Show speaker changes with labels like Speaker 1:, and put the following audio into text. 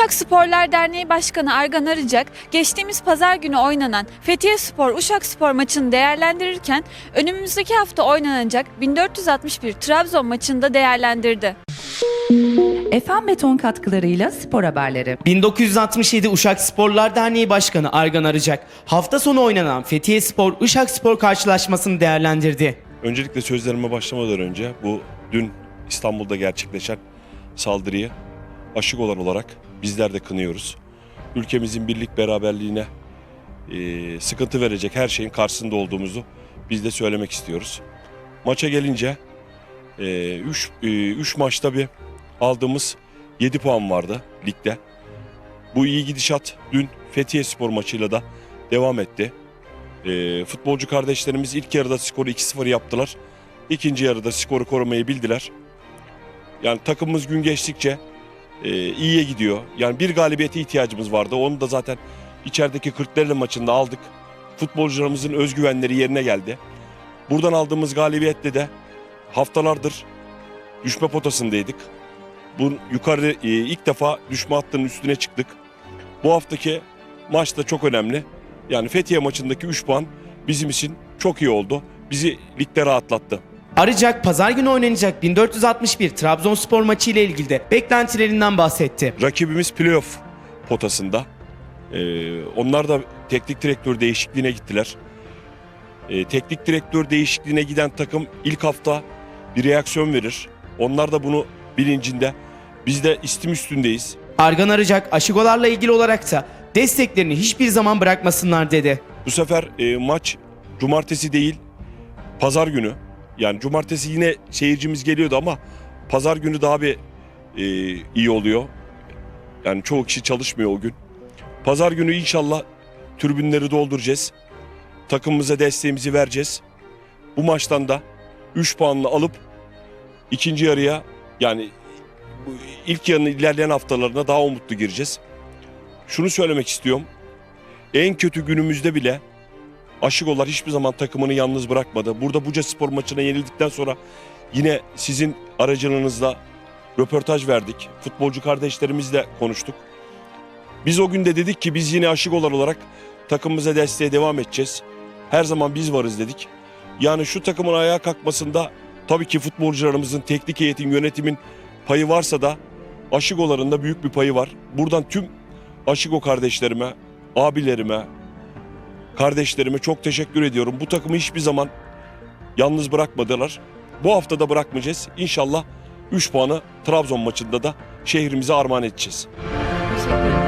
Speaker 1: Uşak Sporlar Derneği Başkanı Argan Arıcak, geçtiğimiz pazar günü oynanan Fethiye Spor Uşak Spor maçını değerlendirirken önümüzdeki hafta oynanacak 1461 Trabzon maçını da değerlendirdi.
Speaker 2: Efem Beton katkılarıyla spor haberleri.
Speaker 3: 1967 Uşak Sporlar Derneği Başkanı Argan Arıcak hafta sonu oynanan Fethiye Spor Uşak Spor karşılaşmasını değerlendirdi.
Speaker 4: Öncelikle sözlerime başlamadan önce bu dün İstanbul'da gerçekleşen saldırıyı aşık olan olarak bizler de kınıyoruz. Ülkemizin birlik beraberliğine e, sıkıntı verecek her şeyin karşısında olduğumuzu biz de söylemek istiyoruz. Maça gelince 3 3 maçta bir aldığımız 7 puan vardı ligde. Bu iyi gidişat dün Fethiye Spor maçıyla da devam etti. E, futbolcu kardeşlerimiz ilk yarıda skoru 2-0 yaptılar. İkinci yarıda skoru korumayı bildiler. Yani takımımız gün geçtikçe e, iyiye gidiyor. Yani bir galibiyete ihtiyacımız vardı. Onu da zaten içerideki Kırklareli maçında aldık. Futbolcularımızın özgüvenleri yerine geldi. Buradan aldığımız galibiyetle de haftalardır düşme potasındaydık. Bu yukarı e, ilk defa düşme hattının üstüne çıktık. Bu haftaki maç da çok önemli. Yani Fethiye maçındaki 3 puan bizim için çok iyi oldu. Bizi ligde rahatlattı.
Speaker 3: Arıcak pazar günü oynanacak 1461 Trabzonspor maçı ile ilgili de beklentilerinden bahsetti.
Speaker 4: Rakibimiz playoff potasında. Ee, onlar da teknik direktör değişikliğine gittiler. Ee, teknik direktör değişikliğine giden takım ilk hafta bir reaksiyon verir. Onlar da bunu bilincinde. Biz de istim üstündeyiz.
Speaker 3: Argan Arıcak aşıgolarla ilgili olarak da desteklerini hiçbir zaman bırakmasınlar dedi.
Speaker 4: Bu sefer e, maç cumartesi değil, pazar günü. Yani cumartesi yine seyircimiz geliyordu ama pazar günü daha bir e, iyi oluyor. Yani çoğu kişi çalışmıyor o gün. Pazar günü inşallah tribünleri dolduracağız. Takımımıza desteğimizi vereceğiz. Bu maçtan da 3 puanla alıp ikinci yarıya yani ilk yarının ilerleyen haftalarına daha umutlu gireceğiz. Şunu söylemek istiyorum. En kötü günümüzde bile Aşıgolar hiçbir zaman takımını yalnız bırakmadı. Burada Buca Spor maçına yenildikten sonra yine sizin aracılığınızla röportaj verdik. Futbolcu kardeşlerimizle konuştuk. Biz o gün de dedik ki biz yine Aşıgolar olarak takımımıza desteğe devam edeceğiz. Her zaman biz varız dedik. Yani şu takımın ayağa kalkmasında tabii ki futbolcularımızın, teknik heyetin, yönetimin payı varsa da Aşıgoların da büyük bir payı var. Buradan tüm Aşıgo kardeşlerime, abilerime, kardeşlerime çok teşekkür ediyorum. Bu takımı hiçbir zaman yalnız bırakmadılar. Bu hafta da bırakmayacağız. İnşallah 3 puanı Trabzon maçında da şehrimize armağan edeceğiz.
Speaker 2: Teşekkür ederim.